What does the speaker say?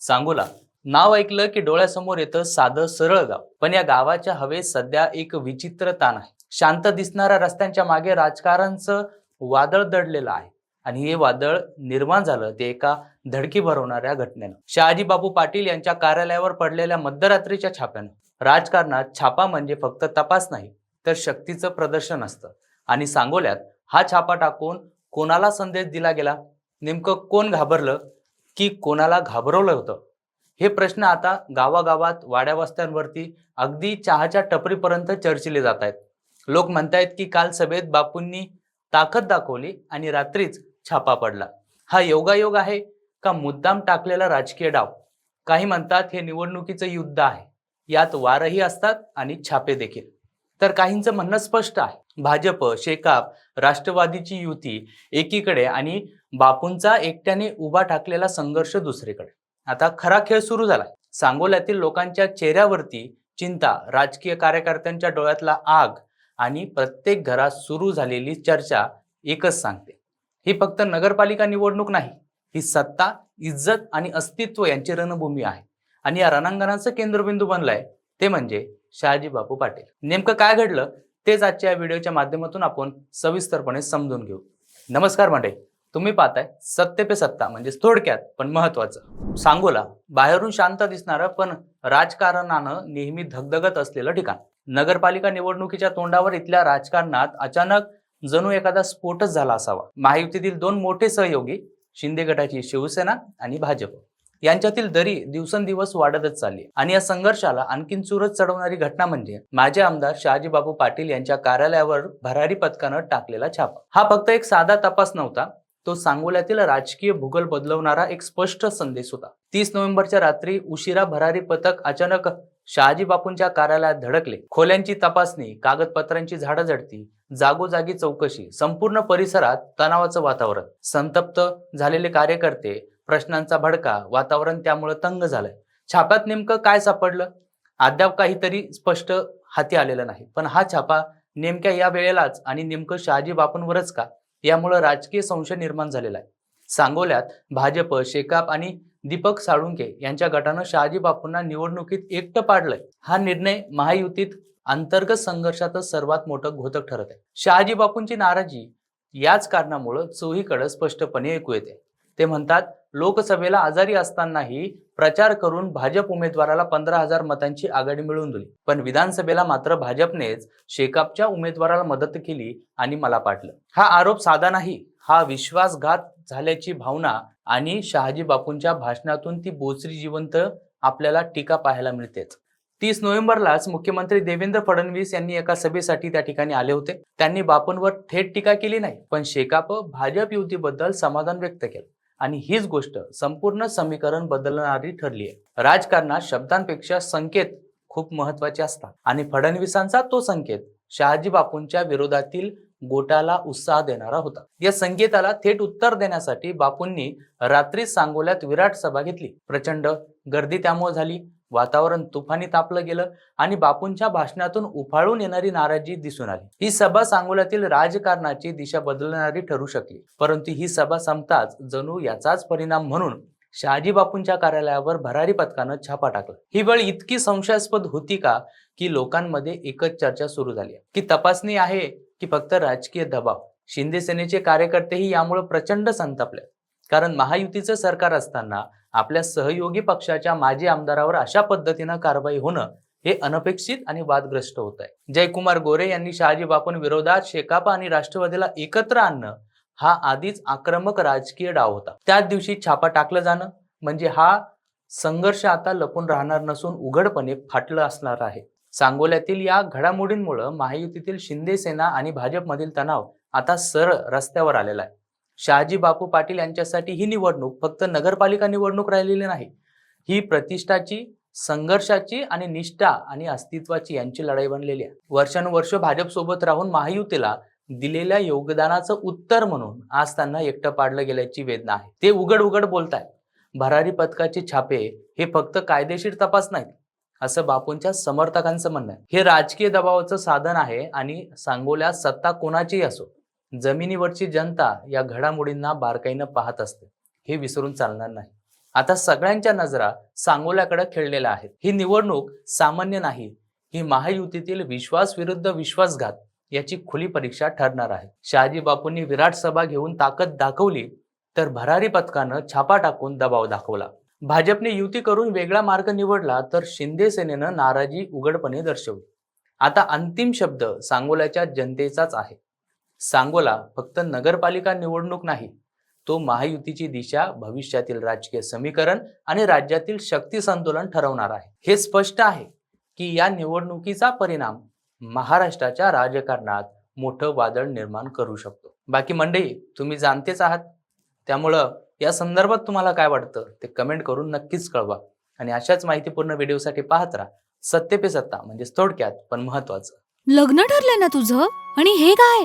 सांगोला नाव ऐकलं की डोळ्यासमोर येतं साधं सरळ गाव. पण या गावाच्या हवेत सध्या एक विचित्र ताण आहे. शांत दिसणाऱ्या रस्त्यांच्या मागे राजकारणचं वादळ दडलेलं आहे. आणि हे वादळ निर्माण झालं ते एका धडकी भरवणाऱ्या घटनेनं. शहाजी बाबू पाटील यांच्या कार्यालयावर पडलेल्या मध्यरात्रीच्या छाप्यानं. राजकारणात छापा म्हणजे फक्त तपास नाही तर शक्तीचं प्रदर्शन असतं. आणि सांगोल्यात हा छापा टाकून कोणाला संदेश दिला गेला? नेमकं कोण घाबरलं? की कोणाला घाबरवलं होतं? हे प्रश्न आता गावागावात वाड्यावस्त्यांवरती अगदी चहाच्या टपरीपर्यंत चर्चिले जात आहेत लोक म्हणतायत की काल सभेत बापूंनी ताकद दाखवली आणि रात्रीच छापा पडला. हा योगायोग आहे का मुद्दाम टाकलेला राजकीय डाव? काही म्हणतात हे निवडणुकीचं युद्ध आहे. यात वारही असतात आणि छापे देखील. तर काहींचं म्हणणं स्पष्ट आहे. भाजप शेकाप राष्ट्रवादीची युती एकीकडे आणि बापूंचा एकट्याने उभा टाकलेला संघर्ष दुसरीकडे. आता खरा खेळ सुरू झाला. सांगोल्यातील लोकांच्या चेहऱ्यावरती चिंता राजकीय कार्यकर्त्यांच्या डोळ्यातला आग आणि प्रत्येक घरात सुरू झालेली चर्चा एकच सांगते. ही फक्त नगरपालिका निवडणूक नाही ही सत्ता इज्जत आणि अस्तित्व यांची रणभूमी आहे. आणि या रणांगणाचं केंद्रबिंदू बनलाय ते म्हणजे शहाजी बापू पाटील. नेमकं काय घडलं तेच आजच्या या व्हिडिओच्या माध्यमातून आपण सविस्तरपणे समजून घेऊ. नमस्कार मंडळी तुम्ही पाहताय सत्य पे सत्ता म्हणजे थोडक्यात पण महत्वाचं. सांगोला बाहेरून शांत दिसणारं पण राजकारणानं नेहमी धगधगत असलेलं ठिकाण. नगरपालिका निवडणुकीच्या तोंडावर इथल्या राजकारणात अचानक जणू एखादा स्फोटच झाला असावा. महायुतीतील दोन मोठे सहयोगी शिंदे गटाची शिवसेना आणि भाजप. यांच्यातील दरी दिवसेंदिवस वाढतच चालली आणि या संघर्षाला आणखीन चुरत चढवणारी घटना म्हणजे माजी आमदार शहाजीबाबू पाटील यांच्या कार्यालयावर भरारी पथकानं टाकलेला छापा. हा फक्त एक साधा तपास नव्हता तो सांगोल्यातील राजकीय भूगोल बदलवणारा एक स्पष्ट संदेश होता. तीस नोव्हेंबरच्या रात्री उशिरा भरारी पथक अचानक शहाजी बापूंच्या कार्यालयात धडकले. खोल्यांची तपासणी कागदपत्रांची झाडाझडती जागोजागी चौकशी संपूर्ण परिसरात तणावाचं वातावरण. संतप्त झालेले कार्यकर्ते प्रश्नांचा भडका वातावरण त्यामुळे तंग झालंय. छाप्यात नेमकं काय सापडलं? अद्याप काहीतरी स्पष्ट हाती आलेलं नाही. पण हा छापा नेमक्या या वेळेलाच आणि नेमकं शहाजी बापूंवरच का? यामुळे राजकीय संशय निर्माण झालेला आहे. सांगोल्यात भाजप शेकाप आणि दीपक साळुंके यांच्या गटानं शहाजी बापूंना निवडणुकीत एकटं पाडलंय. हा निर्णय महायुतीत अंतर्गत संघर्षातच सर्वात मोठं घोतक ठरत आहे. शहाजी बापूंची नाराजी याच कारणामुळं चोहीकडे स्पष्टपणे ऐकू येते. ते म्हणतात लोकसभेला आजारी असतानाही प्रचार करून भाजप उमेदवाराला पंधरा हजार मतांची आघाडी मिळवून दिली. पण विधानसभेला मात्र भाजपनेच शेकापच्या उमेदवाराला मदत केली आणि मला पाटलं हा आरोप साधा नाही हा विश्वासघात झाल्याची भावना आणि शहाजी बापूंच्या भाषणातून ती बोचरी जिवंत आपल्याला टीका पाहायला मिळतेच. तीस नोव्हेंबरलाच मुख्यमंत्री देवेंद्र फडणवीस यांनी एका सभेसाठी त्या ठिकाणी आले होते. त्यांनी बापूंवर थेट टीका केली नाही पण शेकाप भाजप युतीबद्दल समाधान व्यक्त केलं. आणि हीच गोष्ट संपूर्ण समीकरण बदलणारी ठरली आहे. राजकारणात शब्दांपेक्षा संकेत खूप महत्त्वाचे असतात. आणि फडणवीसांचा तो संकेत शहाजी बापूंच्या विरोधातील गोटाला उत्साह देणारा होता. या संकेताला थेट उत्तर देण्यासाठी बापूंनी रात्री सांगोल्यात विराट सभा घेतली. प्रचंड गर्दी त्यामुळे झाली. वातावरण तुफानी तापलं गेलं आणि बापूंच्या भाषणातून उफाळून येणारी नाराजी दिसून आली. ही सभा सांगोल्यातील राजकारणाची दिशा बदलणारी ठरू शकली. परंतु ही सभा संपताच जणू याचाच परिणाम म्हणून शहाजी बापूंच्या कार्यालयावर भरारी पथकानं छापा टाकला. ही वेळ इतकी संशयास्पद होती का की लोकांमध्ये एकच चर्चा सुरू झाली की तपासणी आहे की फक्त राजकीय दबाव. शिंदे सेनेचे कार्यकर्तेही यामुळे प्रचंड संतापले कारण महायुतीचं सरकार असताना आपल्या सहयोगी पक्षाच्या माजी आमदारावर अशा पद्धतीनं कारवाई होणं हे अनपेक्षित आणि वादग्रस्त होत आहे जयकुमार गोरे यांनी शहाजी बापून विरोधात शेकापा आणि राष्ट्रवादीला एकत्र आणणं हा आधीच आक्रमक राजकीय डाव होता. त्याच दिवशी छापा टाकलं जाणं म्हणजे हा संघर्ष आता लपून राहणार नसून उघडपणे फाटलं असणार आहे. सांगोल्यातील या घडामोडींमुळे महायुतीतील शिंदे सेना आणि भाजपमधील तणाव आता सरळ रस्त्यावर आलेला आहे. शहाजी बापू पाटील यांच्यासाठी ही निवडणूक फक्त नगरपालिका निवडणूक राहिलेली नाही. ही प्रतिष्ठाची संघर्षाची आणि निष्ठा आणि अस्तित्वाची यांची लढाई बनलेली आहे. वर्षानुवर्ष भाजप सोबत राहून महायुतीला दिलेल्या योगदानाचं उत्तर म्हणून आज त्यांना एकटं पाडलं गेल्याची वेदना आहे. ते उघड उघड बोलतायत. भरारी पथकाचे छापे हे फक्त कायदेशीर तपास नाहीत असं बापूंच्या समर्थकांचं म्हणणं आहे. हे राजकीय दबावाचं साधन आहे आणि सांगोल्यात सत्ता कोणाचीही असो जमिनीवरची जनता या घडामोडींना बारकाईनं पाहत असते. हे विसरून चालणार नाही. आता सगळ्यांच्या नजरा सांगोल्याकडे खेळलेल्या आहेत. ही निवडणूक सामान्य नाही. ही महायुतीतील विश्वास विरुद्ध विश्वासघात याची खुली परीक्षा ठरणार आहे. शहाजी बापूंनी विराट सभा घेऊन ताकद दाखवली तर भरारी पथकानं छापा टाकून दबाव दाखवला. भाजपने युती करून वेगळा मार्ग निवडला तर शिंदे सेनेनं नाराजी उघडपणे दर्शवली. आता अंतिम शब्द सांगोल्याच्या जनतेचाच आहे. सांगोला फक्त नगरपालिका निवडणूक नाही तो महायुतीची दिशा भविष्यातील राजकीय समीकरण आणि राज्यातील शक्ती संतुलन ठरवणार आहे. हे स्पष्ट आहे की या निवडणुकीचा परिणाम महाराष्ट्राच्या राजकारणात मोठं वादळ निर्माण करू शकतो. बाकी मंडळी तुम्ही जाणतेच आहात. त्यामुळं या संदर्भात तुम्हाला काय वाटतं ते कमेंट करून नक्कीच कळवा आणि अशाच माहितीपूर्ण व्हिडिओसाठी पाहत राहा. सत्य पे सत्ता म्हणजेच थोडक्यात पण महत्वाचं लग्न ठरलंय ना तुझं? आणि हे काय?